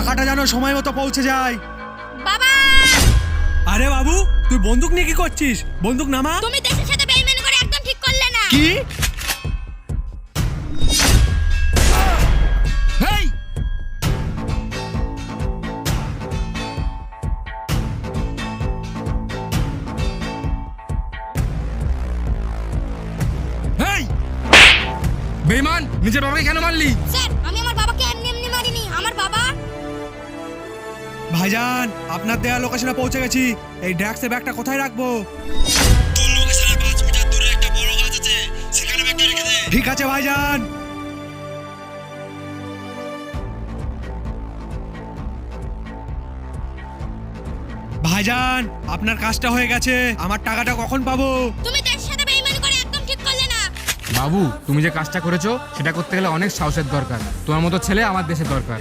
টাকাটা যেন সময় মতো পৌঁছে যায়। বাবা! আরে বাবু তুই বন্দুক নিয়ে কি করছিস? বন্দুক নামা। তুমি দেশের সাথে বেইমানি করে একদম ঠিক করলে না। কি? বেমান নিজের বাবাকে কেন মারলি? স্যার আমি আমার বাবাকে ভাইজান আপনার দেয়া লোকেশনে পৌঁছে গেছি। এই ড্রাগসের ব্যাগটা কোথায় রাখব? ঠিক আছে ভাইজান। ভাইজান আপনার কাজটা হয়ে গেছে। আমার টাকাটা কখন পাবো? তুমি দেশের সাথে বেইমানি করে একদম ঠিক করলে না। বাবু তুমি যে কাজটা করেছ সেটা করতে গেলে অনেক সাহসের দরকার। তোমার মতো ছেলে আমার দেশে দরকার।